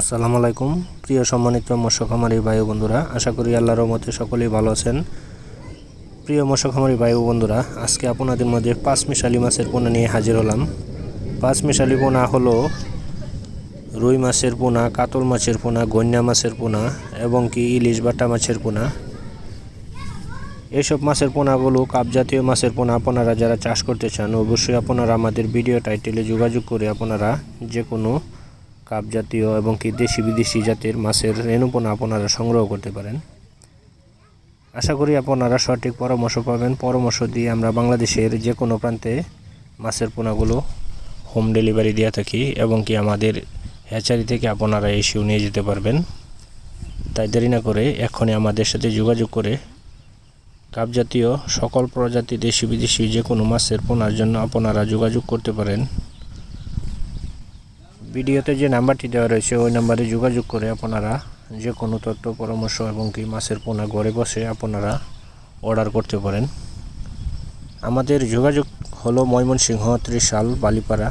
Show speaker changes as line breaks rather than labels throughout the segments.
আসসালামু আলাইকুম। প্রিয় সম্মানিত মৎস্য খামারি ভাই ও বন্ধুরা, আশা করি আল্লাহর রহমতে সকলেই ভালো আছেন। প্রিয় মৎস্য খামারি ভাই ও বন্ধুরা, আজকে আপনাদের মধ্যে পাঁচ মিশালি মাছের পোনা নিয়ে হাজির হলাম। পাঁচ মিশালি পোনা হলো রুই মাছের পোনা, কাতল মাছের পোনা, গন্যা মাছের পোনা এবং কি ইলিশ বাটা মাছের পোনা। এইসব মাছের পোনাগুলো কাপ জাতীয় মাছের পোনা আপনারা যারা চাষ করতে চান, অবশ্যই আপনারা আমাদের ভিডিও টাইটেলে যোগাযোগ করে আপনারা যে কোনো কাপ জাতীয় এবং কি দেশি বিদেশি জাতের মাছের রেণুপোনা আপনারা সংগ্রহ করতে পারেন। আশা করি আপনারা সঠিক পরামর্শ পাবেন। পরামর্শ দিয়ে আমরা বাংলাদেশের যে কোনো প্রান্তে মাছের পোনাগুলো হোম ডেলিভারি দিয়ে থাকি এবং কি আমাদের হ্যাচারি থেকে আপনারা এসেও নিয়ে যেতে পারবেন। তাই দেরি না করে এখনই আমাদের সাথে যোগাযোগ করে কাপ জাতীয় সকল প্রজাতি দেশি বিদেশি যে কোনো মাছের পোনার জন্য আপনারা যোগাযোগ করতে পারেন। ভিডিওতে যে নাম্বারটি দেওয়া রয়েছে, ওই নাম্বারে যোগাযোগ করে আপনারা যে কোনো তথ্য, পরামর্শ এবং কি মাছের পোনা ঘরে বসে আপনারা অর্ডার করতে পারেন। আমাদের যোগাযোগ হলো ময়মনসিংহ ত্রিশাল, বালিপাড়া।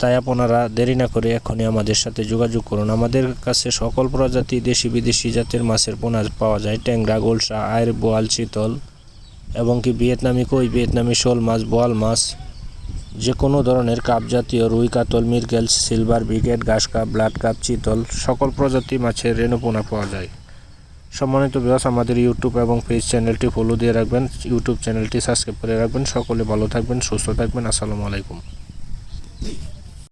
তাই আপনারা দেরি না করে এখনই আমাদের সাথে যোগাযোগ করুন। আমাদের কাছে সকল প্রজাতি দেশি বিদেশি জাতের মাছের পোনা পাওয়া যায়। ট্যাংরা, গোলসা আয়ের বোয়াল চিতল এবং কি ভিয়েতনামি, কই ভিয়েতনামি, শোল মাছ, বোয়াল মাছ যে কোনো ধরনের কাপ জাতীয় রুই কাতল মিরগেল সিলভার ব্রিগেড, ঘাস কাপ, ব্লাড কাপ, চিতল সকল প্রজাতি মাছের রেণুপোনা পাওয়া যায়। সম্মানিত বিবাস আমাদের ইউটিউব এবং পেজ চ্যানেলটি ফলো দিয়ে রাখবেন। ইউটিউব চ্যানেলটি সাবস্ক্রাইব করে রাখবেন। সকলে ভালো থাকবেন, সুস্থ থাকবেন। আসসালামু আলাইকুম।